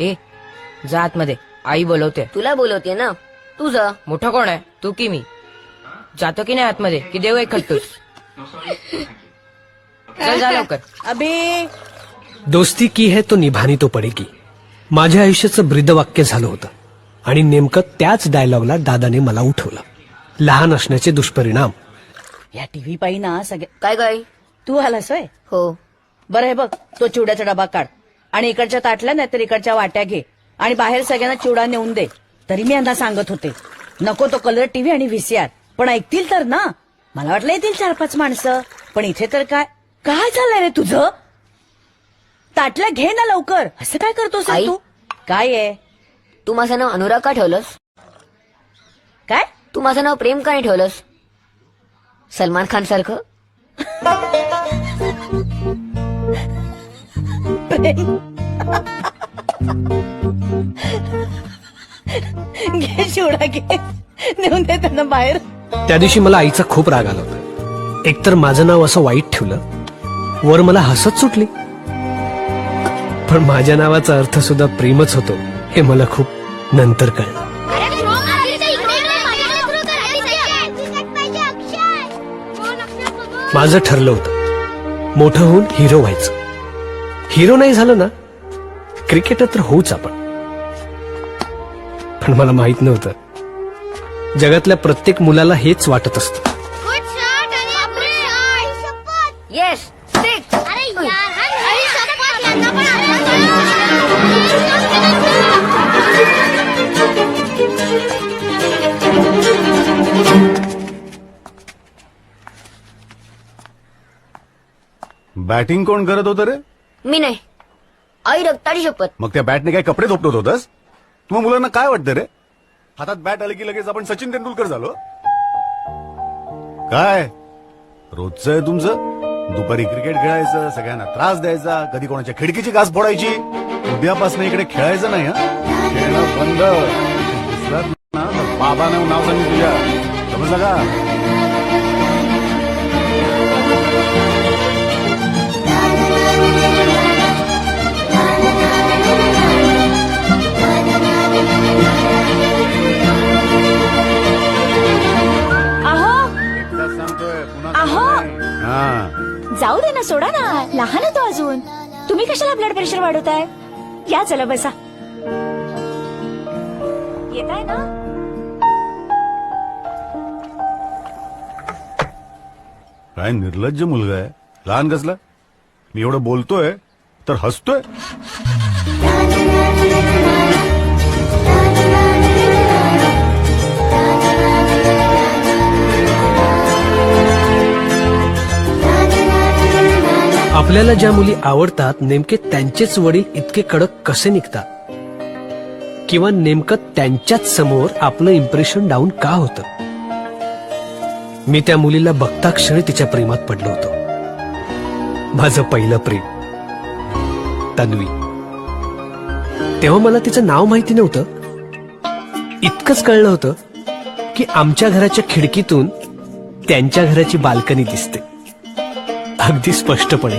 ए जा आतमध्ये आई बोलवते. तुला बोलवते ना? तुझं? मोठं कोण आहे? तू की मी? जातो की नाही आतमध्ये? की देऊ एक खट्टूस चल जा लवकर. अभि. दोस्ती की है तो निभानी तो पडेगी. माझ्या आयुष्याचं ब्रीदवाक्य झालं होतं. आणि नेमकं त्याच डायलॉगला दादाने मला उठवलं. लहान असण्याचे दुष्परिणाम. या टीव्ही पायी ना सगळ्या काय काय तू आलास होय? हो. बरं आहे बघ तो चिवड्याचा डबा काढ. आणि इकडच्या ताटल्या नाही तर इकडच्या वाट्या घे. आणि बाहेर सगळ्यांना चिवडा नेऊन दे. तरी मी यांना सांगत होते नको तो कलर टीव्ही आणि व्हीसीआर पण ऐकतील तर ना. मला वाटलं येतील चार पाच माणसं. पण इथे तर काय? काय झालंय रे तुझं? ताटल्या घे ना लवकर. असं काय करतोस आई? तू? काय आहे? तू माझं नाव अनुराग का ठेवलंस? काय? तू माझं नाव प्रेम का नाही ठेवलंस? सलमान खान सारखं? घे चिवडा घे. नेऊन दे त्यांना बाहेर. त्या दिवशी मला आईचा खूप राग आला होता. एकतर माझं नाव असं वाईट ठेवलं वर मला हसत सुटली. पण माझ्या नावाचा अर्थ सुद्धा प्रेमच होतो हे मला खूप नंतर कळलं. माझं ठरलं होतं. मोठं होऊन हिरो व्हायचं. हिरो नाही झालं ना क्रिकेटर तर होऊच आपण. पण मला माहीत नव्हतं जगातल्या प्रत्येक मुलाला हेच वाटत असतं. येस बॅटिंग कोण करत होतं रे? मी नाही. आई रक्ताची शपथ. मग त्या बॅटने काय कपडे झोपत होतस? तुम्हा मुलांना काय वाटतं रे? हातात बॅट आली की लगेच आपण सचिन तेंडुलकर झालो? काय? रोजचं आहे तुमचं? दुपारी क्रिकेट खेळायचं सगळ्यांना त्रास द्यायचा कधी कोणाच्या खिडकीची घास फोडायची? उद्यापासून इकडे खेळायचं नाही हा? खेळणं बंद. दिसलात ना तर बाबा नाव सांगितलं. तुझ्या समजलं का? हा. जाऊ दे ना सोडा ना. लहान आहे तो अजून. तुम्ही कशाला ब्लड प्रेशर वाढवताय? या चला बसा. येत आहे ना? काय निर्लज्ज मुलगा आहे. लहान कसला? मी एवढं बोलतोय तर हसतोय? आपल्याला ज्या मुली आवडतात नेमके त्यांचेच वडील इतके कडक कसे निघतात? किंवा नेमकं त्यांच्याच समोर आपलं इम्प्रेशन डाऊन का होतं? मी त्या मुलीला बघता क्षणी तिच्या प्रेमात पडलो होतो. माझं पहिलं प्रेम तन्वी. तेव्हा मला तिचं नाव माहिती नव्हतं. इतकंच कळलं होतं की आमच्या घराच्या खिडकीतून त्यांच्या घराची बाल्कनी दिसते. अगदी स्पष्टपणे